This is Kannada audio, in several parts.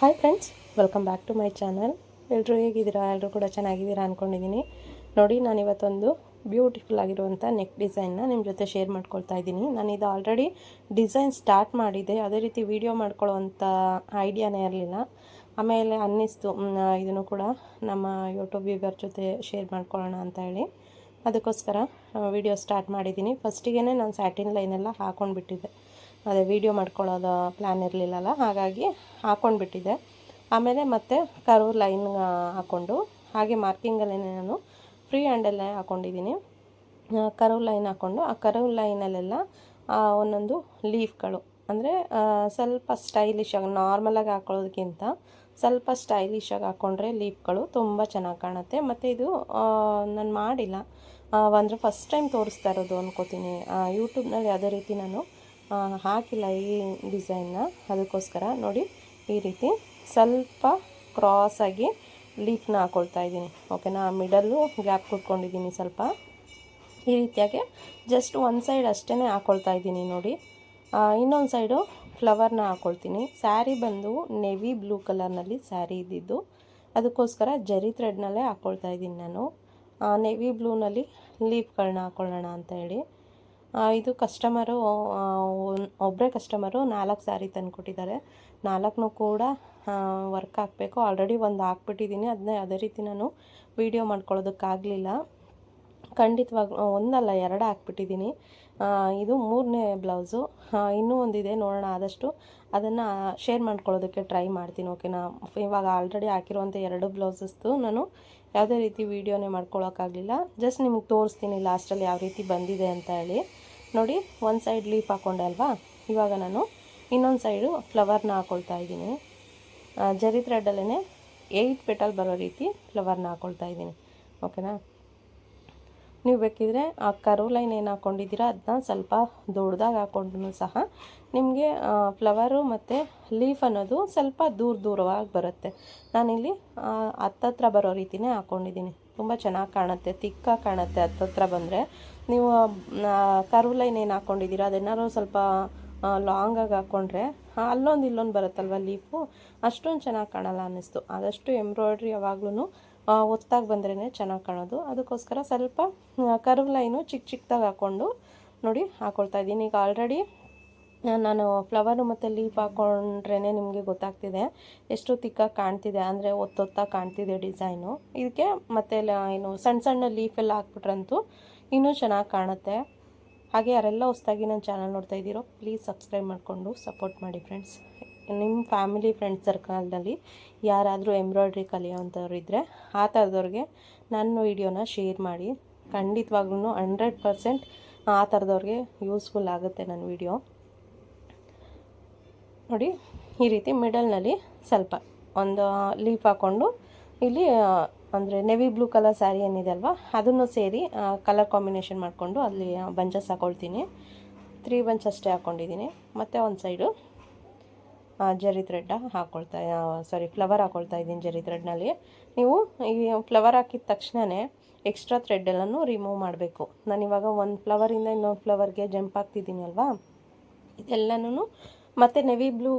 Hi friends welcome back to my channel ಎಲ್ಲರೂ ಹೇಗಿದ್ದೀರಾ? ಎಲ್ಲರೂ ಕೂಡ ಚೆನ್ನಾಗಿದ್ದೀರಾ ಅಂದ್ಕೊಂಡಿದ್ದೀನಿ ನೋಡಿ, ನಾನು ಇವತ್ತೊಂದು ಬ್ಯೂಟಿಫುಲ್ ಆಗಿರುವಂಥ ನೆಕ್ ಡಿಸೈನ್ನ ನಿಮ್ಮ ಜೊತೆ ಶೇರ್ ಮಾಡ್ಕೊಳ್ತಾ ಇದ್ದೀನಿ. ನಾನು ಇದು ಆಲ್ರೆಡಿ ಡಿಸೈನ್ ಸ್ಟಾರ್ಟ್ ಮಾಡಿದೆ ಅದೇ ರೀತಿ ವಿಡಿಯೋ ಮಾಡ್ಕೊಳ್ಳೋವಂಥ ಐಡಿಯಾನೇ ಇರಲಿಲ್ಲ. ಆಮೇಲೆ ಅನ್ನಿಸ್ತು ಇದನ್ನು ಕೂಡ ನಮ್ಮ ಯೂಟ್ಯೂಬ್ ವ್ಯೂವರ್ ಜೊತೆ ಶೇರ್ ಮಾಡ್ಕೊಳ್ಳೋಣ ಅಂತ ಹೇಳಿ. ಅದಕ್ಕೋಸ್ಕರ ವಿಡಿಯೋ ಸ್ಟಾರ್ಟ್ ಮಾಡಿದ್ದೀನಿ. ಫಸ್ಟಿಗೆ ನಾನು ಸ್ಯಾಟಿನ್ ಲೈನೆಲ್ಲ ಹಾಕೊಂಡ್ಬಿಟ್ಟಿದ್ದೆ. ಅದೇ ವೀಡಿಯೋ ಮಾಡ್ಕೊಳ್ಳೋದು ಪ್ಲ್ಯಾನ್ ಇರಲಿಲ್ಲಲ್ಲ, ಹಾಗಾಗಿ ಹಾಕ್ಕೊಂಡ್ಬಿಟ್ಟಿದ್ದೆ ಆಮೇಲೆ ಮತ್ತೆ ಕರು ಲೈನ್ ಹಾಕ್ಕೊಂಡು ಹಾಗೆ ಮಾರ್ಕಿಂಗಲ್ಲೇ ನಾನು ಫ್ರೀ ಹ್ಯಾಂಡಲ್ಲೇ ಹಾಕ್ಕೊಂಡಿದ್ದೀನಿ ಕರ್ವ್ ಲೈನ್ ಹಾಕ್ಕೊಂಡು ಆ ಕರ್ವ್ ಲೈನಲ್ಲೆಲ್ಲ ಒಂದೊಂದು ಲೀಫ್ಗಳು ಅಂದರೆ ಸ್ವಲ್ಪ ಸ್ಟೈಲಿಶಾಗಿ ನಾರ್ಮಲಾಗಿ ಹಾಕೊಳ್ಳೋದಕ್ಕಿಂತ ಸ್ವಲ್ಪ ಸ್ಟೈಲಿಶಾಗಿ ಹಾಕ್ಕೊಂಡ್ರೆ ಲೀಫ್ಗಳು ತುಂಬ ಚೆನ್ನಾಗಿ ಕಾಣುತ್ತೆ. ಮತ್ತು ಇದು ನಾನು ಮಾಡಿಲ್ಲ. ಅಂದರೆ ಫಸ್ಟ್ ಟೈಮ್ ತೋರಿಸ್ತಾ ಇರೋದು ಅಂದ್ಕೋತೀನಿ ಯೂಟ್ಯೂಬ್ನಲ್ಲಿ ಯಾವುದೇ ರೀತಿ ನಾನು ಹಾಕಿಲ್ಲ ಈ ಡಿಸೈನ್ನ ಅದಕ್ಕೋಸ್ಕರ ನೋಡಿ ಈ ರೀತಿ ಸ್ವಲ್ಪ ಕ್ರಾಸಾಗಿ ಲೀಫ್ನ ಹಾಕ್ಕೊಳ್ತಾ ಇದ್ದೀನಿ. ಓಕೆನಾ ಮಿಡಲ್ಲು ಗ್ಯಾಪ್ ಕೊಟ್ಕೊಂಡಿದ್ದೀನಿ ಸ್ವಲ್ಪ. ಈ ರೀತಿಯಾಗಿ ಜಸ್ಟ್ ಒಂದು ಸೈಡ್ ಅಷ್ಟೇ ಹಾಕ್ಕೊಳ್ತಾ ಇದ್ದೀನಿ ನೋಡಿ. ಇನ್ನೊಂದು ಸೈಡು ಫ್ಲವರ್ನ ಹಾಕ್ಕೊಳ್ತೀನಿ ಸ್ಯಾರಿ ಬಂದು ನೆವಿ ಬ್ಲೂ ಕಲರ್ನಲ್ಲಿ ಸ್ಯಾರಿ ಇದ್ದಿದ್ದು. ಅದಕ್ಕೋಸ್ಕರ ಜರಿ ಥ್ರೆಡ್ನಲ್ಲೇ ಹಾಕ್ಕೊಳ್ತಾ ಇದ್ದೀನಿ ನಾನು. ನೆವಿ ಬ್ಲೂನಲ್ಲಿ ಲೀಫ್ಗಳನ್ನ ಹಾಕ್ಕೊಳ್ಳೋಣ ಅಂತ ಹೇಳಿ. ಇದು ಕಸ್ಟಮರು ಒಬ್ಬರೇ ಕಸ್ಟಮರು ನಾಲ್ಕು ಸ್ಯಾರಿ ತಂದುಕೊಟ್ಟಿದ್ದಾರೆ. ನಾಲ್ಕನ್ನೂ ಕೂಡ ವರ್ಕ್ ಹಾಕಬೇಕು. ಆಲ್ರೆಡಿ ಒಂದು ಹಾಕ್ಬಿಟ್ಟಿದ್ದೀನಿ. ಅದನ್ನೇ ಅದೇ ರೀತಿ ನಾನು ವೀಡಿಯೋ ಮಾಡ್ಕೊಳ್ಳೋದಕ್ಕಾಗಲಿಲ್ಲ. ಖಂಡಿತವಾಗ ಒಂದಲ್ಲ, ಎರಡು ಹಾಕ್ಬಿಟ್ಟಿದ್ದೀನಿ. ಇದು ಮೂರನೇ ಬ್ಲೌಸು ಇನ್ನೂ ಒಂದಿದೆ. ನೋಡೋಣ ಆದಷ್ಟು ಅದನ್ನು ಶೇರ್ ಮಾಡ್ಕೊಳ್ಳೋದಕ್ಕೆ ಟ್ರೈ ಮಾಡ್ತೀನಿ ಓಕೆನಾ ಇವಾಗ ಆಲ್ರೆಡಿ ಹಾಕಿರುವಂಥ ಎರಡು ಬ್ಲೌಸಸ್ದು ನಾನು ಯಾವುದೇ ರೀತಿ ವೀಡಿಯೋನೇ ಮಾಡ್ಕೊಳ್ಳೋಕ್ಕಾಗಲಿಲ್ಲ ಜಸ್ಟ್ ನಿಮಗೆ ತೋರಿಸ್ತೀನಿ ಲಾಸ್ಟಲ್ಲಿ ಯಾವ ರೀತಿ ಬಂದಿದೆ ಅಂತ ಹೇಳಿ. ನೋಡಿ ಒಂದು ಸೈಡ್ ಲೀಫ್ ಹಾಕ್ಕೊಂಡೆ ಅಲ್ವಾ? ಇವಾಗ ನಾನು ಇನ್ನೊಂದು ಸೈಡು ಫ್ಲವರ್ನ ಹಾಕ್ಕೊಳ್ತಾ ಇದ್ದೀನಿ. ಜರಿ ಥ್ರೆಡಲ್ಲೇ ಏಯ್ಟ್ ಪೆಟಲ್ ಬರೋ ರೀತಿ ಫ್ಲವರ್ನ ಹಾಕ್ಕೊಳ್ತಾ ಇದ್ದೀನಿ ಓಕೆನಾ ನೀವು ಬೇಕಿದ್ರೆ ಆ ಕರು ಲೈನ್ ಏನು ಹಾಕ್ಕೊಂಡಿದ್ದೀರ ಅದನ್ನ ಸ್ವಲ್ಪ ದೊಡ್ಡದಾಗಿ ಹಾಕ್ಕೊಂಡ್ರು ಸಹ ನಿಮಗೆ ಫ್ಲವರು ಮತ್ತು ಲೀಫ್ ಅನ್ನೋದು ಸ್ವಲ್ಪ ದೂರ ದೂರವಾಗಿ ಬರುತ್ತೆ. ನಾನಿಲ್ಲಿ ಹತ್ತತ್ರ ಬರೋ ರೀತಿನೇ ಹಾಕ್ಕೊಂಡಿದ್ದೀನಿ ತುಂಬ ಚೆನ್ನಾಗಿ ಕಾಣುತ್ತೆ, ತಿಕ್ಕಾಗಿ ಕಾಣುತ್ತೆ ಹತ್ತತ್ರ ಬಂದರೆ. ನೀವು ಕರು ಲೈನ್ ಏನು ಹಾಕ್ಕೊಂಡಿದ್ದೀರ ಅದೇನಾದ್ರು ಸ್ವಲ್ಪ ಲಾಂಗಾಗಿ ಹಾಕ್ಕೊಂಡ್ರೆ ಅಲ್ಲೊಂದು ಇಲ್ಲೊಂದು ಬರುತ್ತಲ್ವ ಲೀಫು, ಅಷ್ಟೊಂದು ಚೆನ್ನಾಗಿ ಕಾಣಲ್ಲ ಅನ್ನಿಸ್ತು. ಆದಷ್ಟು ಎಂಬ್ರಾಯ್ಡ್ರಿ ಯಾವಾಗ್ಲೂ ಒತ್ತಾಗಿ ಬಂದ್ರೇ ಚೆನ್ನಾಗಿ ಕಾಣೋದು. ಅದಕ್ಕೋಸ್ಕರ ಸ್ವಲ್ಪ ಕರ್ವ್ ಲೈನು ಚಿಕ್ಕ ಚಿಕ್ಕದಾಗಿ ಹಾಕ್ಕೊಂಡು ನೋಡಿ ಹಾಕ್ಕೊಳ್ತಾ ಇದ್ದೀನಿ. ಈಗ ಆಲ್ರೆಡಿ ನಾನು ಫ್ಲವರು ಮತ್ತು ಲೀಫ್ ಹಾಕ್ಕೊಂಡ್ರೇ ನಿಮಗೆ ಗೊತ್ತಾಗ್ತಿದೆ ಎಷ್ಟು ತಿಕ್ಕಾಗಿ ಕಾಣ್ತಿದೆ. ಅಂದರೆ ಒತ್ತೊತ್ತಾಗಿ ಕಾಣ್ತಿದೆ ಡಿಸೈನು. ಇದಕ್ಕೆ ಮತ್ತೆ ಏನು ಸಣ್ಣ ಸಣ್ಣ ಲೀಫೆಲ್ಲ ಹಾಕ್ಬಿಟ್ರಂತೂ ಇನ್ನೂ ಚೆನ್ನಾಗಿ ಕಾಣುತ್ತೆ. ಹಾಗೆ ಯಾರೆಲ್ಲ ಹೊಸ್ದಾಗಿ ನನ್ನ ಚಾನಲ್ ನೋಡ್ತಾ ಇದ್ದೀರೋ, ಪ್ಲೀಸ್ ಸಬ್ಸ್ಕ್ರೈಬ್ ಮಾಡಿಕೊಂಡು ಸಪೋರ್ಟ್ ಮಾಡಿ ಫ್ರೆಂಡ್ಸ್. ನಿಮ್ಮ ಫ್ಯಾಮಿಲಿ ಫ್ರೆಂಡ್ ಸರ್ಕಲ್ನಲ್ಲಿ ಯಾರಾದರೂ ಎಂಬ್ರಾಯ್ಡ್ರಿ ಕಲಿಯೋವಂಥವ್ರು ಇದ್ದರೆ ಆ ಥರದವ್ರಿಗೆ ನನ್ನ ವೀಡಿಯೋನ ಶೇರ್ ಮಾಡಿ. ಖಂಡಿತವಾಗ್ಲೂ ಹಂಡ್ರೆಡ್ ಪರ್ಸೆಂಟ್ ಆ ಥರದವ್ರಿಗೆ ಯೂಸ್ಫುಲ್ ಆಗುತ್ತೆ ನನ್ನ ವೀಡಿಯೋ. ನೋಡಿ, ಈ ರೀತಿ ಮಿಡಲ್ನಲ್ಲಿ ಸ್ವಲ್ಪ ಒಂದು ಲೀಫ್ ಹಾಕ್ಕೊಂಡು ಇಲ್ಲಿ ಅಂದರೆ ನೆವಿ ಬ್ಲೂ ಕಲರ್ ಸ್ಯಾರಿ ಏನಿದೆ ಅಲ್ವಾ, ಅದನ್ನು ಸೇರಿ ಕಲರ್ ಕಾಂಬಿನೇಷನ್ ಮಾಡಿಕೊಂಡು ಅಲ್ಲಿ ಬಂಚಸ್ ಹಾಕ್ಕೊಳ್ತೀನಿ ತ್ರೀ ಬಂಚ್ ಅಷ್ಟೇ ಹಾಕ್ಕೊಂಡಿದ್ದೀನಿ ಮತ್ತು ಒಂದು ಸೈಡು ಜರಿ ಥ್ರೆಡ್ ಹಾಕ್ಕೊಳ್ತಾ ಸಾರಿ ಫ್ಲವರ್ ಹಾಕ್ಕೊಳ್ತಾ ಇದ್ದೀನಿ ಜರಿ ಥ್ರೆಡ್ನಲ್ಲಿ ನೀವು ಈ ಫ್ಲವರ್ ಹಾಕಿದ ತಕ್ಷಣವೇ ಎಕ್ಸ್ಟ್ರಾ ಥ್ರೆಡ್ ಎಲ್ಲನೂ ರಿಮೂವ್ ಮಾಡಬೇಕು. ನಾನಿವಾಗ ಒಂದು ಫ್ಲವರಿಂದ ಇನ್ನೊಂದು ಫ್ಲವರ್ಗೆ ಜಂಪ್ ಆಗ್ತಿದ್ದೀನಿ ಅಲ್ವಾ? ಇದೆಲ್ಲನೂ ಮತ್ತು ನೆವಿ ಬ್ಲೂ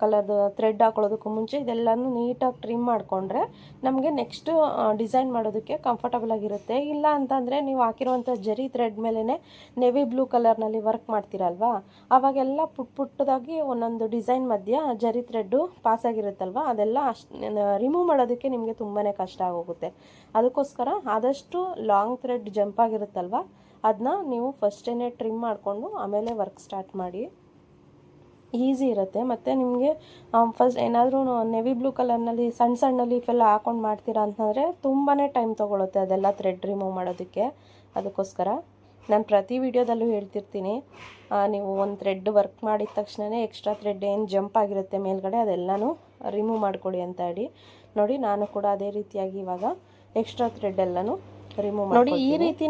ಕಲರ್ದು ಥ್ರೆಡ್ ಹಾಕೊಳ್ಳೋದಕ್ಕೂ ಮುಂಚೆ ಇದೆಲ್ಲನೂ ನೀಟಾಗಿ ಟ್ರಿಮ್ ಮಾಡಿಕೊಂಡ್ರೆ ನಮಗೆ ನೆಕ್ಸ್ಟು ಡಿಸೈನ್ ಮಾಡೋದಕ್ಕೆ ಕಂಫರ್ಟಬಲ್ ಆಗಿರುತ್ತೆ. ಇಲ್ಲ ಅಂತಂದರೆ ನೀವು ಹಾಕಿರುವಂಥ ಜರಿ ಥ್ರೆಡ್ ಮೇಲೇ ನೆವಿ ಬ್ಲೂ ಕಲರ್ನಲ್ಲಿ ವರ್ಕ್ ಮಾಡ್ತೀರಲ್ವಾ? ಅವಾಗೆಲ್ಲ ಪುಟ್ ಪುಟ್ಟದಾಗಿ ಒಂದೊಂದು ಡಿಸೈನ್ ಮಧ್ಯ ಜರಿ ಥ್ರೆಡ್ಡು ಪಾಸಾಗಿರುತ್ತಲ್ವ ಅದೆಲ್ಲ ಅಷ್ಟು ರಿಮೂವ್ ಮಾಡೋದಕ್ಕೆ ನಿಮಗೆ ತುಂಬಾ ಕಷ್ಟ ಆಗೋಗುತ್ತೆ. ಅದಕ್ಕೋಸ್ಕರ ಆದಷ್ಟು ಲಾಂಗ್ ಥ್ರೆಡ್ ಜಂಪ್ ಆಗಿರುತ್ತಲ್ವ? ಅದನ್ನ ನೀವು ಫಸ್ಟೇ ಟ್ರಿಮ್ ಮಾಡಿಕೊಂಡು ಆಮೇಲೆ ವರ್ಕ್ ಸ್ಟಾರ್ಟ್ ಮಾಡಿ. ಈಸಿ ಇರುತ್ತೆ. ಮತ್ತು ನಿಮಗೆ ಫಸ್ಟ್ ಏನಾದರೂ ನೆವಿ ಬ್ಲೂ ಕಲರ್ನಲ್ಲಿ ಸಣ್ಣ ಸಣ್ಣ ಲೀಫೆಲ್ಲ ಹಾಕೊಂಡು ಮಾಡ್ತೀರಾ ಅಂತಂದರೆ ತುಂಬಾ ಟೈಮ್ ತೊಗೊಳುತ್ತೆ ಅದೆಲ್ಲ ಥ್ರೆಡ್ ರಿಮೂವ್ ಮಾಡೋದಕ್ಕೆ. ಅದಕ್ಕೋಸ್ಕರ ನಾನು ಪ್ರತಿ ವಿಡಿಯೋದಲ್ಲೂ ಹೇಳ್ತಿರ್ತೀನಿ. ನೀವು ಒಂದು ಥ್ರೆಡ್ ವರ್ಕ್ ಮಾಡಿದ ತಕ್ಷಣವೇ ಎಕ್ಸ್ಟ್ರಾ ಥ್ರೆಡ್ ಏನು ಜಂಪ್ ಆಗಿರುತ್ತೆ ಮೇಲ್ಗಡೆ ಅದೆಲ್ಲನೂ ರಿಮೂವ್ ಮಾಡ್ಕೊಳ್ಳಿ ಅಂತ ಹೇಳಿ. ನೋಡಿ, ನಾನು ಕೂಡ ಅದೇ ರೀತಿಯಾಗಿ ಇವಾಗ ಎಕ್ಸ್ಟ್ರಾ ಥ್ರೆಡ್ ಎಲ್ಲನೂ ರಿಮೂವ್ ನೋಡಿ ಈ ರೀತಿ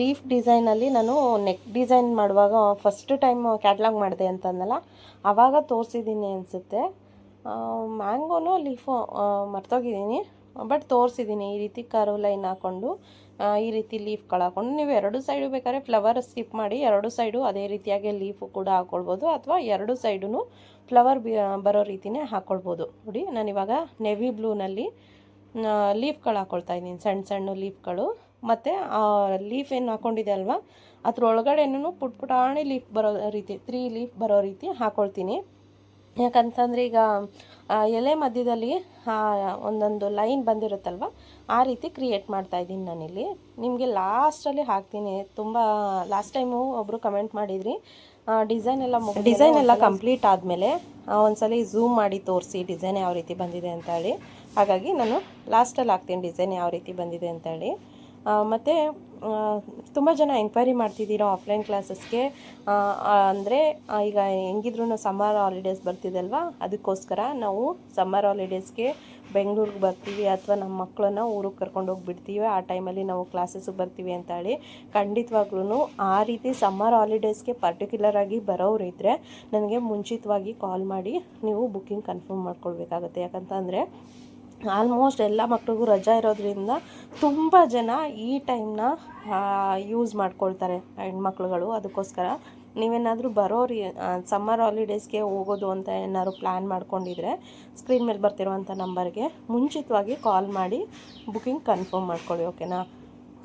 ಲೀಫ್ ಡಿಸೈನಲ್ಲಿ ನಾನು ನೆಕ್ ಡಿಸೈನ್ ಮಾಡುವಾಗ ಫಸ್ಟ್ ಟೈಮ್ ಕ್ಯಾಟ್ಲಾಗ್ ಮಾಡಿದೆ ಅಂತಂದಲ್ಲ ಆವಾಗ ತೋರಿಸಿದ್ದೀನಿ ಅನಿಸುತ್ತೆ. ಮ್ಯಾಂಗೋನು ಲೀಫು ಮರ್ತೋಗಿದ್ದೀನಿ ಬಟ್ ತೋರಿಸಿದ್ದೀನಿ ಈ ರೀತಿ ಕರ್ವ್ ಲೈನ್ ಹಾಕ್ಕೊಂಡು ಈ ರೀತಿ ಲೀಫ್ಗಳು ಹಾಕ್ಕೊಂಡು ನೀವು ಎರಡು ಸೈಡು ಬೇಕಾದ್ರೆ ಫ್ಲವರ್ ಸ್ಕಿಪ್ ಮಾಡಿ ಎರಡು ಸೈಡು ಅದೇ ರೀತಿಯಾಗಿ ಲೀಫು ಕೂಡ ಹಾಕ್ಕೊಳ್ಬೋದು ಅಥವಾ ಎರಡು ಸೈಡು ಫ್ಲವರ್ ಬರೋ ರೀತಿನೇ ಹಾಕ್ಕೊಳ್ಬೋದು ನೋಡಿ ನಾನಿವಾಗ ನೆವಿ ಬ್ಲೂನಲ್ಲಿ ಲೀಫ್ಗಳು ಹಾಕ್ಕೊಳ್ತಾ ಇದ್ದೀನಿ ಸಣ್ಣ ಸಣ್ಣ ಲೀಫ್ಗಳು ಮತ್ತು ಲೀಫ್ ಏನು ಹಾಕ್ಕೊಂಡಿದೆ ಅಲ್ವಾ? ಅದ್ರ ಒಳಗಡೆನೂ ಪುಟ್ ಪುಟಾಣಿ ಲೀಫ್ ಬರೋ ರೀತಿ ತ್ರೀ ಲೀಫ್ ಬರೋ ರೀತಿ ಹಾಕ್ಕೊಳ್ತೀನಿ ಯಾಕಂತಂದರೆ ಈಗ ಎಲೆ ಮಧ್ಯದಲ್ಲಿ ಒಂದೊಂದು ಲೈನ್ ಬಂದಿರುತ್ತಲ್ವ ಆ ರೀತಿ ಕ್ರಿಯೇಟ್ ಮಾಡ್ತಾ ಇದ್ದೀನಿ ನಾನಿಲ್ಲಿ. ನಿಮಗೆ ಲಾಸ್ಟಲ್ಲಿ ಹಾಕ್ತೀನಿ. ತುಂಬ ಲಾಸ್ಟ್ ಟೈಮು ಒಬ್ಬರು ಕಮೆಂಟ್ ಮಾಡಿದ್ರಿ. ಡಿಸೈನ್ ಎಲ್ಲ ಡಿಸೈನ್ ಎಲ್ಲ ಕಂಪ್ಲೀಟ್ ಆದಮೇಲೆ ಒಂದ್ಸಲಿ ಝೂಮ್ ಮಾಡಿ ತೋರಿಸಿ ಡಿಸೈನ್ ಯಾವ ರೀತಿ ಬಂದಿದೆ ಅಂತ ಹೇಳಿ. ಹಾಗಾಗಿ ನಾನು ಲಾಸ್ಟಲ್ಲಿ ಹಾಕ್ತೀನಿ ಡಿಸೈನ್ ಯಾವ ರೀತಿ ಬಂದಿದೆ ಅಂತೇಳಿ. ಮತ್ತು ತುಂಬ ಜನ ಎಂಕ್ವೈರಿ ಮಾಡ್ತಿದ್ದೀರೋ ಆಫ್ಲೈನ್ ಕ್ಲಾಸಸ್ಗೆ ಅಂದರೆ ಈಗ ಹೆಂಗಿದ್ರು ಸಮ್ಮರ್ ಹಾಲಿಡೇಸ್ ಬರ್ತಿದಲ್ವಾ? ಅದಕ್ಕೋಸ್ಕರ ನಾವು ಸಮ್ಮರ್ ಹಾಲಿಡೇಸ್ಗೆ ಬೆಂಗಳೂರಿಗೆ ಬರ್ತೀವಿ ಅಥವಾ ನಮ್ಮ ಮಕ್ಕಳನ್ನ ಊರಿಗೆ ಕರ್ಕೊಂಡು ಹೋಗಿಬಿಡ್ತೀವಿ. ಆ ಟೈಮಲ್ಲಿ ನಾವು ಕ್ಲಾಸಸ್ಗೆ ಬರ್ತೀವಿ ಅಂತ ಹೇಳಿ ಖಂಡಿತವಾಗ್ಲೂ ಆ ರೀತಿ ಸಮ್ಮರ್ ಹಾಲಿಡೇಸ್ಗೆ ಪರ್ಟಿಕ್ಯುಲರ್ ಆಗಿ ಬರೋರು ಇದ್ದರೆ ನನಗೆ ಮುಂಚಿತವಾಗಿ ಕಾಲ್ ಮಾಡಿ ನೀವು ಬುಕ್ಕಿಂಗ್ ಕನ್ಫರ್ಮ್ ಮಾಡ್ಕೊಳ್ಬೇಕಾಗತ್ತೆ. ಯಾಕಂತಂದರೆ ಆಲ್ಮೋಸ್ಟ್ ಎಲ್ಲ ಮಕ್ಳಿಗೂ ರಜಾ ಇರೋದ್ರಿಂದ ತುಂಬ ಜನ ಈ ಟೈಮ್ನ ಯೂಸ್ ಮಾಡ್ಕೊಳ್ತಾರೆ ಹೆಣ್ಮಕ್ಳುಗಳು. ಅದಕ್ಕೋಸ್ಕರ ನೀವೇನಾದರೂ ಬರೋರಿ ಸಮ್ಮರ್ ಹಾಲಿಡೇಸ್ಗೆ ಹೋಗೋದು ಅಂತ ಏನಾದ್ರು ಪ್ಲ್ಯಾನ್ ಮಾಡ್ಕೊಂಡಿದ್ರೆ ಸ್ಕ್ರೀನ್ ಮೇಲೆ ಬರ್ತಿರುವಂಥ ನಂಬರ್ಗೆ ಮುಂಚಿತವಾಗಿ ಕಾಲ್ ಮಾಡಿ ಬುಕಿಂಗ್ ಕನ್ಫರ್ಮ್ ಮಾಡ್ಕೊಳ್ಳಿ ಓಕೆನಾ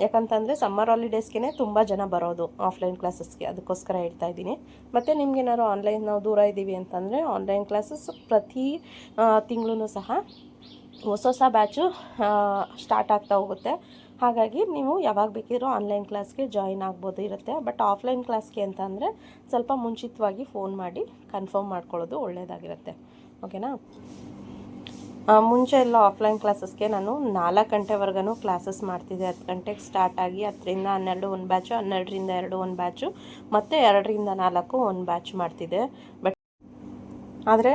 ಯಾಕಂತಂದರೆ ಸಮ್ಮರ್ ಹಾಲಿಡೇಸ್ಗೆ ತುಂಬ ಜನ ಬರೋದು ಆಫ್ಲೈನ್ ಕ್ಲಾಸಸ್ಗೆ ಅದಕ್ಕೋಸ್ಕರ ಹೇಳ್ತಾ ಇದ್ದೀನಿ. ಮತ್ತು ನಿಮ್ಗೇನಾದ್ರು ಆನ್ಲೈನ್ ನಾವು ದೂರ ಇದ್ದೀವಿ ಅಂತಂದರೆ ಆನ್ಲೈನ್ ಕ್ಲಾಸಸ್ ಪ್ರತಿ ತಿಂಗಳೂ ಸಹ ಹೊಸ ಹೊಸ ಬ್ಯಾಚು ಸ್ಟಾರ್ಟ್ ಆಗ್ತಾ ಹೋಗುತ್ತೆ. ಹಾಗಾಗಿ ನೀವು ಯಾವಾಗ ಬೇಕಿದ್ರೂ ಆನ್ಲೈನ್ ಕ್ಲಾಸ್ಗೆ ಜಾಯಿನ್ ಆಗ್ಬೋದು ಇರುತ್ತೆ. ಬಟ್ ಆಫ್ಲೈನ್ ಕ್ಲಾಸ್ಗೆ ಅಂತ ಅಂದರೆ ಸ್ವಲ್ಪ ಮುಂಚಿತವಾಗಿ ಫೋನ್ ಮಾಡಿ ಕನ್ಫರ್ಮ್ ಮಾಡ್ಕೊಳ್ಳೋದು ಒಳ್ಳೆಯದಾಗಿರುತ್ತೆ ಓಕೆನಾ ಮುಂಚೆ ಎಲ್ಲ ಆಫ್ಲೈನ್ ಕ್ಲಾಸಸ್ಗೆ ನಾನು ನಾಲ್ಕು ಗಂಟೆವರೆಗೂ ಕ್ಲಾಸಸ್ ಮಾಡ್ತಿದ್ದೆ. ಹತ್ತು ಗಂಟೆಗೆ ಸ್ಟಾರ್ಟ್ ಆಗಿ ಹತ್ತರಿಂದ ಹನ್ನೆರಡು ಒಂದು ಬ್ಯಾಚು ಹನ್ನೆರಡರಿಂದ ಎರಡು ಒಂದು ಬ್ಯಾಚು ಮತ್ತು ಎರಡರಿಂದ ನಾಲ್ಕು ಒಂದು ಬ್ಯಾಚ್ ಮಾಡ್ತಿದ್ದೆ. ಬಟ್ ಆದರೆ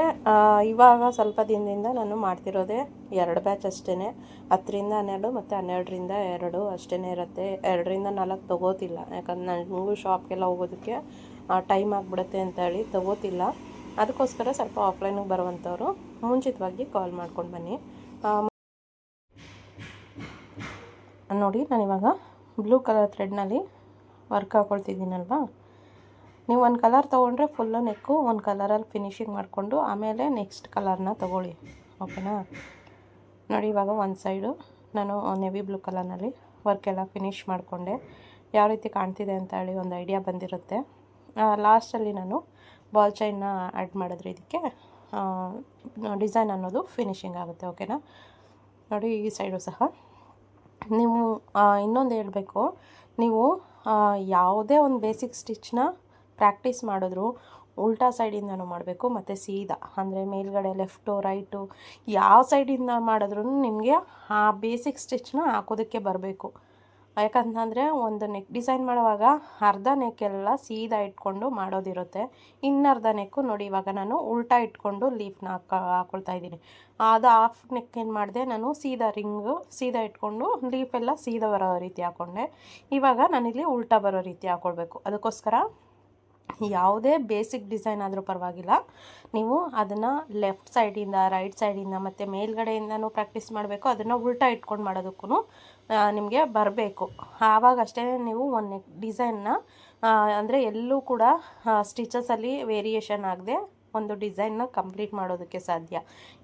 ಇವಾಗ ಸ್ವಲ್ಪ ದಿನದಿಂದ ನಾನು ಮಾಡ್ತಿರೋದೇ ಎರಡು ಬ್ಯಾಚ್ ಅಷ್ಟೇ ಹತ್ತರಿಂದ ಹನ್ನೆರಡು ಮತ್ತು ಹನ್ನೆರಡರಿಂದ ಎರಡು ಅಷ್ಟೇ ಇರುತ್ತೆ. ಎರಡರಿಂದ ನಾಲ್ಕು ತೊಗೋತಿಲ್ಲ. ಯಾಕಂದ್ರೆ ನನಗೂ ಶಾಪ್ಗೆಲ್ಲ ಹೋಗೋದಕ್ಕೆ ಟೈಮ್ ಆಗಿಬಿಡುತ್ತೆ ಅಂತ ಹೇಳಿ ತೊಗೋತಿಲ್ಲ. ಅದಕ್ಕೋಸ್ಕರ ಸ್ವಲ್ಪ ಆಫ್ಲೈನಿಗೆ ಬರುವಂಥವ್ರು ಮುಂಚಿತವಾಗಿ ಕಾಲ್ ಮಾಡ್ಕೊಂಡು ಬನ್ನಿ. ನೋಡಿ, ನಾನಿವಾಗ ಬ್ಲೂ ಕಲರ್ ಥ್ರೆಡ್ನಲ್ಲಿ ವರ್ಕ್ ಹಾಕ್ಕೊಳ್ತಿದ್ದೀನಲ್ವಾ ನೀವು ಒಂದು ಕಲರ್ ತೊಗೊಂಡ್ರೆ ಫುಲ್ಲು ನೆಕ್ಕು ಒಂದು ಕಲರಲ್ಲಿ ಫಿನಿಶಿಂಗ್ ಮಾಡಿಕೊಂಡು ಆಮೇಲೆ ನೆಕ್ಸ್ಟ್ ಕಲರ್ನ ತೊಗೊಳ್ಳಿ ಓಕೆನಾ ನೋಡಿ ಇವಾಗ ಒಂದು ಸೈಡು ನಾನು ನೆವಿ ಬ್ಲೂ ಕಲರ್ನಲ್ಲಿ ವರ್ಕೆಲ್ಲ ಫಿನಿಶ್ ಮಾಡಿಕೊಂಡೆ. ಯಾವ ರೀತಿ ಕಾಣ್ತಿದೆ ಅಂತ ಹೇಳಿ ಒಂದು ಐಡಿಯಾ ಬಂದಿರುತ್ತೆ. ಲಾಸ್ಟಲ್ಲಿ ನಾನು ಬಾಲ್ ಚೈನ್ನ ಆ್ಯಡ್ ಮಾಡಿದ್ರೆ ಇದಕ್ಕೆ ಡಿಸೈನ್ ಅನ್ನೋದು ಫಿನಿಶಿಂಗ್ ಆಗುತ್ತೆ ಓಕೆನಾ ನೋಡಿ ಈ ಸೈಡು ಸಹ. ನೀವು ಇನ್ನೊಂದು ಹೇಳಬೇಕು. ನೀವು ಯಾವುದೇ ಒಂದು ಬೇಸಿಕ್ ಸ್ಟಿಚ್ನ ಪ್ರಾಕ್ಟೀಸ್ ಮಾಡಿದ್ರು, ಉಲ್ಟಾ ಸೈಡಿಂದನೂ ಮಾಡಬೇಕು, ಮತ್ತು ಸೀದಾ. ಅಂದರೆ ಮೇಲ್ಗಡೆ ಲೆಫ್ಟು ರೈಟು ಯಾವ ಸೈಡಿಂದ ಮಾಡಿದ್ರೂ ನಿಮಗೆ ಆ ಬೇಸಿಕ್ ಸ್ಟಿಚ್ನ ಹಾಕೋದಕ್ಕೆ ಬರಬೇಕು. ಯಾಕಂತಂದರೆ ಒಂದು ನೆಕ್ ಡಿಸೈನ್ ಮಾಡುವಾಗ ಅರ್ಧ ನೆಕ್ಕೆಲ್ಲ ಸೀದಾ ಇಟ್ಕೊಂಡು ಮಾಡೋದಿರುತ್ತೆ. ಇನ್ನರ್ಧ ನೆಕ್ಕು ನೋಡಿ ಇವಾಗ ನಾನು ಉಲ್ಟಾ ಇಟ್ಕೊಂಡು ಲೀಫ್ನ ಹಾಕ, ಹಾಕೊಳ್ತಾ ಇದ್ದೀನಿ. ಅದು ಹಾಫ್ ನೆಕ್ ಏನು ಮಾಡಿದೆ, ನಾನು ಸೀದಾ ರಿಂಗು ಸೀದಾ ಇಟ್ಕೊಂಡು ಲೀಫೆಲ್ಲ ಸೀದಾ ಬರೋ ರೀತಿ ಹಾಕ್ಕೊಂಡೆ ಇವಾಗ ನಾನಿಲ್ಲಿ ಉಲ್ಟಾ ಬರೋ ರೀತಿ ಹಾಕ್ಕೊಳ್ಬೇಕು ಅದಕ್ಕೋಸ್ಕರ ಯಾವುದೇ ಬೇಸಿಕ್ ಡಿಸೈನ್ ಆದರೂ ಪರವಾಗಿಲ್ಲ. ನೀವು ಅದನ್ನು ಲೆಫ್ಟ್ ಸೈಡಿಂದ, ರೈಟ್ ಸೈಡಿಂದ ಮತ್ತು ಮೇಲ್ಗಡೆಯಿಂದನೂ ಪ್ರಾಕ್ಟೀಸ್ ಮಾಡಬೇಕು. ಅದನ್ನು ಉಲ್ಟಾ ಇಟ್ಕೊಂಡು ಮಾಡೋದಕ್ಕೂ ನಿಮಗೆ ಬರಬೇಕು. ಆವಾಗ ಅಷ್ಟೇ ನೀವು ಒಂದು ನೆಕ್, ಡಿಸೈನ್ನ ಅಂದರೆ ಎಲ್ಲೂ ಕೂಡ ಸ್ಟಿಚಸಲ್ಲಿ ವೇರಿಯೇಷನ್ ಆಗದೆ ಒಂದು ಡಿಸೈನ್ನ ಕಂಪ್ಲೀಟ್ ಮಾಡೋದಕ್ಕೆ ಸಾಧ್ಯ.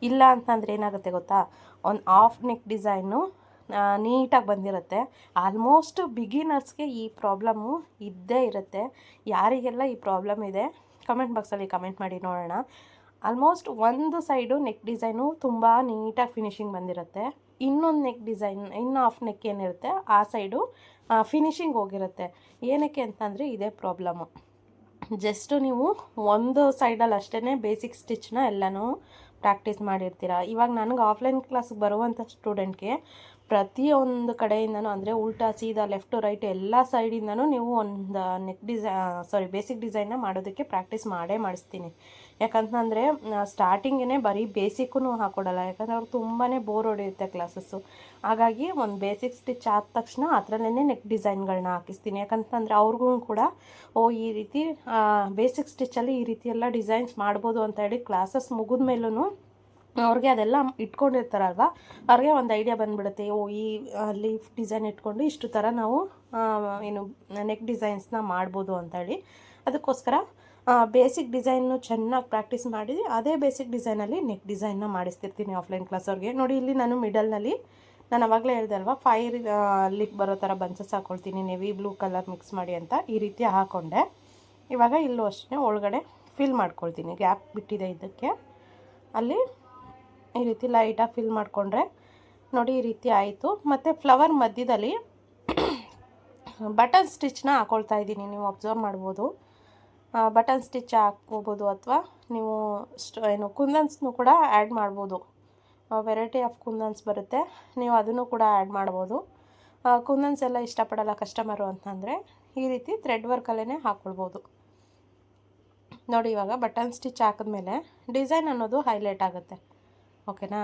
ಇಲ್ಲ ಅಂತಂದರೆ ಏನಾಗುತ್ತೆ ಗೊತ್ತಾ? ಒಂದು ಆಫ್ ನೆಕ್ ಡಿಸೈನು ನೀಟಾಗಿ ಬಂದಿರುತ್ತೆ. ಆಲ್ಮೋಸ್ಟ್ ಬಿಗಿನರ್ಸ್ಗೆ ಈ ಪ್ರಾಬ್ಲಮ್ಮು ಇದ್ದೇ ಇರುತ್ತೆ. ಯಾರಿಗೆಲ್ಲ ಈ ಪ್ರಾಬ್ಲಮ್ ಇದೆ ಕಮೆಂಟ್ ಬಾಕ್ಸಲ್ಲಿ ಕಮೆಂಟ್ ಮಾಡಿ ನೋಡೋಣ. ಆಲ್ಮೋಸ್ಟ್ ಒಂದು ಸೈಡು ನೆಕ್ ಡಿಸೈನು ತುಂಬ ನೀಟಾಗಿ ಫಿನಿಶಿಂಗ್ ಬಂದಿರುತ್ತೆ. ಇನ್ನೊಂದು ನೆಕ್ ಡಿಸೈನ್ ಇನ್ನು ಆಫ್ ನೆಕ್ ಏನಿರುತ್ತೆ, ಆ ಸೈಡು ಫಿನಿಶಿಂಗ್ ಹೋಗಿರುತ್ತೆ. ಏನಕ್ಕೆ ಅಂತಂದರೆ ಇದೇ ಪ್ರಾಬ್ಲಮ್ಮು ಜಸ್ಟು ನೀವು ಒಂದು ಸೈಡಲ್ಲಿ ಅಷ್ಟೇ ಬೇಸಿಕ್ ಸ್ಟಿಚ್ನ ಎಲ್ಲನೂ ಪ್ರಾಕ್ಟೀಸ್ ಮಾಡಿರ್ತೀರ? ಇವಾಗ ನನಗೆ ಆಫ್ಲೈನ್ ಕ್ಲಾಸ್ಗೆ ಬರುವಂಥ ಸ್ಟೂಡೆಂಟ್ಗೆ ಪ್ರತಿಯೊಂದು ಕಡೆಯಿಂದನೂ ಅಂದರೆ ಉಲ್ಟಾ ಸೀದಾ ಲೆಫ್ಟು ರೈಟ್ ಎಲ್ಲ ಸೈಡಿಂದನೂ ನೀವು ಒಂದು ನೆಕ್ ಡಿಸೈ ಸಾರಿ ಬೇಸಿಕ್ ಡಿಸೈನ್ನ ಮಾಡೋದಕ್ಕೆ ಪ್ರಾಕ್ಟೀಸ್ ಮಾಡೇ ಮಾಡಿಸ್ತೀನಿ. ಯಾಕಂತಂದರೆ ಸ್ಟಾರ್ಟಿಂಗೇ ಬರೀ ಬೇಸಿಕ್ಕೂ ಹಾಕೊಡಲ್ಲ. ಯಾಕಂದರೆ ಅವ್ರು ತುಂಬಾ ಬೋರ್ ಹೊಡೆಯುತ್ತೆ ಕ್ಲಾಸಸ್ಸು ಹಾಗಾಗಿ ಒಂದು ಬೇಸಿಕ್ ಸ್ಟಿಚ್ ಆದ ತಕ್ಷಣ ಅದರಲ್ಲೇ ನೆಕ್ ಡಿಸೈನ್ಗಳನ್ನ ಹಾಕಿಸ್ತೀನಿ. ಯಾಕಂತಂದರೆ ಅವ್ರಿಗೂ ಕೂಡ, ಓ, ಈ ರೀತಿ ಬೇಸಿಕ್ ಸ್ಟಿಚ್ಚಲ್ಲಿ ಈ ರೀತಿ ಎಲ್ಲ ಡಿಸೈನ್ಸ್ ಮಾಡ್ಬೋದು ಅಂತ ಹೇಳಿ ಕ್ಲಾಸಸ್ ಮುಗಿದ ಮೇಲೂ ಅವ್ರಿಗೆ ಅದೆಲ್ಲ ಇಟ್ಕೊಂಡಿರ್ತಾರಲ್ವ? ಅವ್ರಿಗೆ ಒಂದು ಐಡಿಯಾ ಬಂದುಬಿಡುತ್ತೆ. ಓ, ಈ ಲೀಫ್ ಡಿಸೈನ್ ಇಟ್ಕೊಂಡು ಇಷ್ಟು ಥರ ನಾವು ಏನು ನೆಕ್ ಡಿಸೈನ್ಸ್ನ ಮಾಡ್ಬೋದು ಅಂತೇಳಿ ಅದಕ್ಕೋಸ್ಕರ ಬೇಸಿಕ್ ಡಿಸೈನ್ನು ಚೆನ್ನಾಗಿ ಪ್ರಾಕ್ಟೀಸ್ ಮಾಡಿ ಅದೇ ಬೇಸಿಕ್ ಡಿಸೈನಲ್ಲಿ ನೆಕ್ ಡಿಸೈನ್ನ ಮಾಡಿಸ್ತಿರ್ತೀನಿ ಆಫ್ಲೈನ್ ಕ್ಲಾಸ್ ಅವ್ರಿಗೆ. ನೋಡಿ, ಇಲ್ಲಿ ನಾನು ಮಿಡಲ್ನಲ್ಲಿ ನಾನು ಅವಾಗಲೇ ಹೇಳಿದೆ ಅಲ್ವಾ ಫೈರ್ ಲಿಕ್ ಬರೋ ಥರ ಬನ್ಸಸ್ ಹಾಕ್ಕೊಳ್ತೀನಿ ನೆವಿ ಬ್ಲೂ ಕಲರ್ ಮಿಕ್ಸ್ ಮಾಡಿ ಅಂತ ಈ ರೀತಿ ಹಾಕ್ಕೊಂಡೆ ಇವಾಗ ಇಲ್ಲೂ ಅಷ್ಟೇ, ಒಳಗಡೆ ಫಿಲ್ ಮಾಡ್ಕೊಳ್ತೀನಿ. ಗ್ಯಾಪ್ ಬಿಟ್ಟಿದೆ ಇದಕ್ಕೆ. ಅಲ್ಲಿ ಈ ರೀತಿ ಲೈಟಾಗಿ ಫಿಲ್ ಮಾಡಿಕೊಂಡ್ರೆ ನೋಡಿ ಈ ರೀತಿ ಆಯಿತು. ಮತ್ತು ಫ್ಲವರ್ ಮಧ್ಯದಲ್ಲಿ ಬಟನ್ ಸ್ಟಿಚ್ನ ಹಾಕ್ಕೊಳ್ತಾ ಇದ್ದೀನಿ. ನೀವು ಅಬ್ಸರ್ವ್ ಮಾಡ್ಬೋದು. ಬಟನ್ ಸ್ಟಿಚ್ ಹಾಕ್ಕೋಬೋದು ಅಥವಾ ನೀವು ಏನು ಕುಂದನ್ಸ್ನೂ ಕೂಡ ಆ್ಯಡ್ ಮಾಡ್ಬೋದು. ವೆರೈಟಿ ಆಫ್ ಕುಂದನ್ಸ್ ಬರುತ್ತೆ. ನೀವು ಅದನ್ನು ಕೂಡ ಆ್ಯಡ್ ಮಾಡ್ಬೋದು. ಕುಂದನ್ಸ್ ಎಲ್ಲ ಇಷ್ಟಪಡಲ್ಲ ಕಸ್ಟಮರು ಅಂತಂದರೆ ಈ ರೀತಿ ಥ್ರೆಡ್ ವರ್ಕಲ್ಲೇ ಹಾಕ್ಕೊಳ್ಬೋದು. ನೋಡಿ ಇವಾಗ ಬಟನ್ ಸ್ಟಿಚ್ ಹಾಕಿದ್ಮೇಲೆ ಡಿಸೈನ್ ಅನ್ನೋದು ಹೈಲೈಟ್ ಆಗುತ್ತೆ. ಓಕೆನಾ?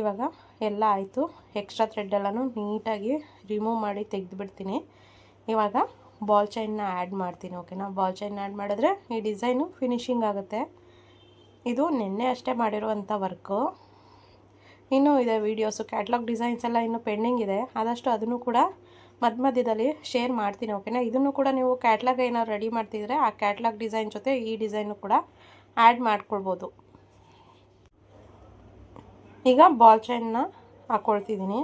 ಇವಾಗ ಎಲ್ಲ ಆಯಿತು. ಎಕ್ಸ್ಟ್ರಾ ಥ್ರೆಡ್ ಎಲ್ಲನೂ ನೀಟಾಗಿ ರಿಮೂವ್ ಮಾಡಿ ತೆಗೆದುಬಿಡ್ತೀನಿ. ಇವಾಗ ಬಾಲ್ ಚೈನ್ನ ಆ್ಯಡ್ ಮಾಡ್ತೀನಿ, ಓಕೆನಾ? ಬಾಲ್ ಚೈನ್ ಆ್ಯಡ್ ಮಾಡಿದ್ರೆ ಈ ಡಿಸೈನು ಫಿನಿಶಿಂಗ್ ಆಗುತ್ತೆ. ಇದು ನಿನ್ನೆ ಅಷ್ಟೇ ಮಾಡಿರುವಂಥ ವರ್ಕು. ಇನ್ನೂ ಇದೆ ವೀಡಿಯೋಸು, ಕ್ಯಾಟ್ಲಾಗ್ ಡಿಸೈನ್ಸ್ ಎಲ್ಲ ಇನ್ನೂ ಪೆಂಡಿಂಗ್ ಇದೆ. ಆದಷ್ಟು ಅದನ್ನು ಕೂಡ ಮಧ್ಯ ಮಧ್ಯದಲ್ಲಿ ಶೇರ್ ಮಾಡ್ತೀನಿ, ಓಕೆನಾ? ಇದನ್ನು ಕೂಡ ನೀವು ಕ್ಯಾಟ್ಲಾಗ್ ಏನಾದ್ರು ರೆಡಿ ಮಾಡ್ತಿದ್ರೆ ಆ ಕ್ಯಾಟ್ಲಾಗ್ ಡಿಸೈನ್ ಜೊತೆ ಈ ಡಿಸೈನು ಕೂಡ ಆ್ಯಡ್ ಮಾಡ್ಕೊಳ್ಬೋದು. ಈಗ ಬಾಲ್ ಚೈನ್ನ ಹಾಕ್ಕೊಳ್ತಿದ್ದೀನಿ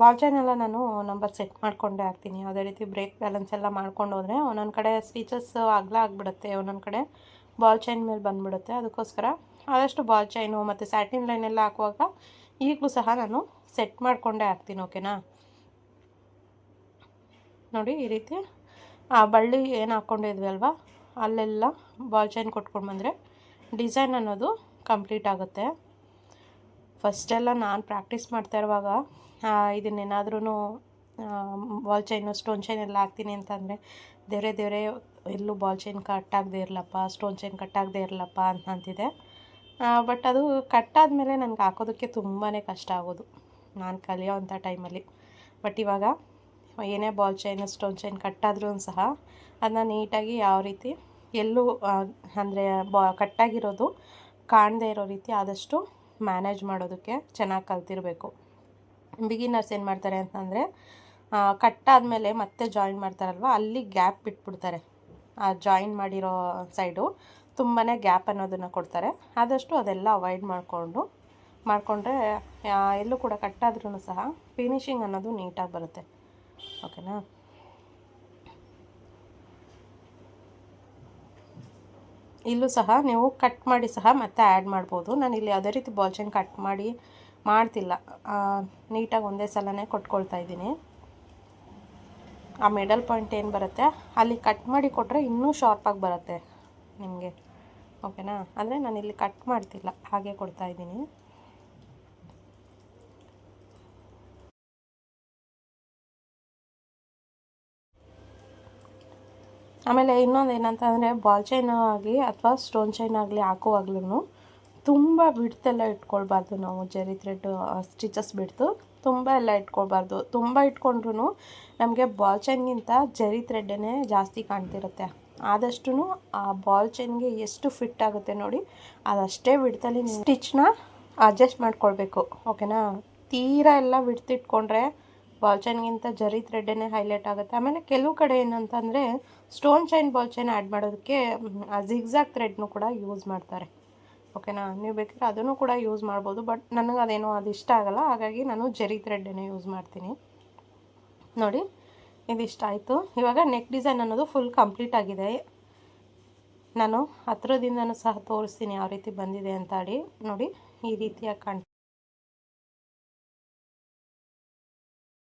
ಬಾಲ್ ಚೈನ್ ಎಲ್ಲ ನಾನು ನಂಬರ್ ಸೆಟ್ ಮಾಡಿಕೊಂಡೇ ಹಾಕ್ತೀನಿ ಯಾವುದೇ ರೀತಿ ಬ್ರೇಕ್ ಬ್ಯಾಲೆನ್ಸ್ ಎಲ್ಲ ಮಾಡ್ಕೊಂಡು ಹೋದರೆ ಒಂದೊಂದು ಕಡೆ ಸ್ಟಿಚಸ್ ಅಗಲ ಆಗಿಬಿಡುತ್ತೆ, ಒಂದೊಂದು ಕಡೆ ಬಾಲ್ ಚೈನ್ ಮೇಲೆ ಬಂದುಬಿಡುತ್ತೆ. ಅದಕ್ಕೋಸ್ಕರ ಆದಷ್ಟು ಬಾಲ್ ಚೈನು ಮತ್ತು ಸ್ಯಾಟಿನ್ ಲೈನ್ ಎಲ್ಲ ಹಾಕುವಾಗ ಈಗಲೂ ಸಹ ನಾನು ಸೆಟ್ ಮಾಡಿಕೊಂಡೇ ಹಾಕ್ತೀನಿ ಓಕೆನಾ ನೋಡಿ ಈ ರೀತಿ ಆ ಬಳ್ಳಿ ಏನು ಹಾಕ್ಕೊಂಡಿದ್ವಿ ಅಲ್ವಾ? ಅಲ್ಲೆಲ್ಲ ಬಾಲ್ ಚೈನ್ ಕೊಟ್ಕೊಂಡು ಬಂದರೆ ಡಿಸೈನ್ ಅನ್ನೋದು ಕಂಪ್ಲೀಟ್ ಆಗುತ್ತೆ. ಫಸ್ಟೆಲ್ಲ ನಾನು ಪ್ರಾಕ್ಟೀಸ್ ಮಾಡ್ತಾ ಇರುವಾಗ ಇದನ್ನೇನಾದ್ರೂ ಬಾಲ್ ಚೈನು, ಸ್ಟೋನ್ ಚೈನ್ ಎಲ್ಲ ಹಾಕ್ತೀನಿ ಅಂತಂದರೆ, ದೇವರೇ ದೇವರೇ, ಎಲ್ಲೂ ಬಾಲ್ ಚೈನ್ ಕಟ್ ಆಗದೆ ಇರಲಪ್ಪ, ಸ್ಟೋನ್ ಚೈನ್ ಕಟ್ ಆಗದೆ ಇರಲಪ್ಪ ಅಂತ ಅಂತಿದೆ ಬಟ್ ಅದು ಕಟ್ ಆದಮೇಲೆ ನನಗೆ ಹಾಕೋದಕ್ಕೆ ತುಂಬಾ ಕಷ್ಟ ಆಗೋದು, ನಾನು ಕಲಿಯೋವಂಥ ಟೈಮಲ್ಲಿ. ಬಟ್ ಇವಾಗ, ಏನೇ ಬಾಲ್ ಚೈನ್, ಸ್ಟೋನ್ ಚೈನ್ ಕಟ್ಟಾದ್ರೂ ಸಹ, ಅದನ್ನ ನೀಟಾಗಿ ಯಾವ ರೀತಿ, ಎಲ್ಲೂ ಅಂದರೆ, ಬಾ ಕಟ್ಟಾಗಿರೋದು ಕಾಣದೇ ಇರೋ ರೀತಿ ಆದಷ್ಟು ಮ್ಯಾನೇಜ್ ಮಾಡೋದಕ್ಕೆ ಚೆನ್ನಾಗಿ ಕಲ್ತಿರಬೇಕು. ಬಿಗಿನರ್ಸ್ ಏನು ಮಾಡ್ತಾರೆ ಅಂತಂದರೆ ಕಟ್ಟಾದಮೇಲೆ ಮತ್ತೆ ಜಾಯಿನ್ ಮಾಡ್ತಾರಲ್ವ, ಅಲ್ಲಿ ಗ್ಯಾಪ್ ಬಿಟ್ಬಿಡ್ತಾರೆ. ಆ ಜಾಯಿನ್ ಮಾಡಿರೋ ಸೈಡು ತುಂಬಾ ಗ್ಯಾಪ್ ಅನ್ನೋದನ್ನು ಕೊಡ್ತಾರೆ. ಆದಷ್ಟು ಅದೆಲ್ಲ ಅವಾಯ್ಡ್ ಮಾಡಿಕೊಂಡು, ಮಾಡಿಕೊಂಡ್ರೆ ಎಲ್ಲೂ ಕೂಡ ಕಟ್ಟಾದ್ರೂ ಸಹ ಫಿನಿಷಿಂಗ್ ಅನ್ನೋದು ನೀಟಾಗಿ ಬರುತ್ತೆ. ಓಕೆನಾ ಇಲ್ಲೂ ಸಹ ನೀವು ಕಟ್ ಮಾಡಿ ಸಹ ಮತ್ತೆ ಆ್ಯಡ್ ಮಾಡ್ಬೋದು. ನಾನು ಇಲ್ಲಿ ಯಾವುದೇ ರೀತಿ ಬಾಲ್ ಚೈನ್ ಕಟ್ ಮಾಡಿ ಮಾಡ್ತಿಲ್ಲ. ನೀಟಾಗಿ ಒಂದೇ ಸಲನೇ ಕೊಟ್ಕೊಳ್ತಾ ಇದ್ದೀನಿ. ಆ ಮಿಡಲ್ ಪಾಯಿಂಟ್ ಏನು ಬರುತ್ತೆ? ಅಲ್ಲಿ ಕಟ್ ಮಾಡಿ ಕೊಟ್ಟರೆ ಇನ್ನೂ ಶಾರ್ಪಾಗಿ ಬರುತ್ತೆ ನಿಮಗೆ. ಓಕೆನಾ ಅಂದರೆ ನಾನು ಇಲ್ಲಿ ಕಟ್ ಮಾಡ್ತಿಲ್ಲ. ಹಾಗೆ ಕೊಡ್ತಾ ಇದ್ದೀನಿ. ಆಮೇಲೆ ಇನ್ನೊಂದು ಏನಂತಂದರೆ ಬಾಲ್ ಚೈನ್ ಆಗಲಿ ಅಥವಾ ಸ್ಟೋನ್ ಚೈನ್ ಆಗಲಿ ಹಾಕುವಾಗ್ಲೂ ತುಂಬ ಬಿಡ್ತೆಲ್ಲ ಇಟ್ಕೊಳ್ಬಾರ್ದು ನಾವು ಜರಿ ಥ್ರೆಡ್ ಸ್ಟಿಚಸ್ ಬಿಡ್ತು ತುಂಬ ಎಲ್ಲ ಇಟ್ಕೊಳ್ಬಾರ್ದು. ತುಂಬ ಇಟ್ಕೊಂಡ್ರೂ ನಮಗೆ ಬಾಲ್ ಚೈನ್ಗಿಂತ ಜರಿ ಥ್ರೆಡ್ಡೇ ಜಾಸ್ತಿ ಕಾಣ್ತಿರುತ್ತೆ. ಆದಷ್ಟು ಆ ಬಾಲ್ ಚೈನ್ಗೆ ಎಷ್ಟು ಫಿಟ್ ಆಗುತ್ತೆ ನೋಡಿ, ಅದಷ್ಟೇ ಬಿಡ್ತಲ್ಲಿ ಸ್ಟಿಚ್ನ ಅಡ್ಜಸ್ಟ್ ಮಾಡ್ಕೊಳ್ಬೇಕು. ಓಕೆನಾ? ತೀರಾ ಎಲ್ಲ ಬಿಡ್ತಿಟ್ಕೊಂಡ್ರೆ ಬಾಲ್ ಚೈನ್ಗಿಂತ ಜರಿ ಥ್ರೆಡ್ಡೇ ಹೈಲೈಟ್ ಆಗುತ್ತೆ. ಆಮೇಲೆ ಕೆಲವು ಕಡೆ ಏನಂತಂದರೆ stone chain ball chain add ಮಾಡೋದಕ್ಕೆ ಜಿಗ್ಸಾಗ್ ಥ್ರೆಡ್ನು ಕೂಡ ಯೂಸ್ ಮಾಡ್ತಾರೆ. ಓಕೆನಾ ನೀವು ಬೇಕಾದ್ರೆ ಅದನ್ನು ಕೂಡ ಯೂಸ್ ಮಾಡ್ಬೋದು. ಬಟ್ ನನಗೆ ಅದೇನೋ ಅದು ಇಷ್ಟ ಆಗಲ್ಲ. ಹಾಗಾಗಿ ನಾನು ಜರಿ ಥ್ರೆಡ್ಡೇ ಯೂಸ್ ಮಾಡ್ತೀನಿ. ನೋಡಿ ಇದಿಷ್ಟ ಆಯಿತು. ಇವಾಗ ನೆಕ್ ಡಿಸೈನ್ ಅನ್ನೋದು ಫುಲ್ ಕಂಪ್ಲೀಟ್ ಆಗಿದೆ. ನಾನು ಹತ್ರದಿಂದನೂ ಸಹ ತೋರಿಸ್ತೀನಿ ಯಾವ ರೀತಿ ಬಂದಿದೆ ಅಂತ ನೋಡಿ, ಈ ರೀತಿಯಾಗಿ ಕಾಣ್ತೀನಿ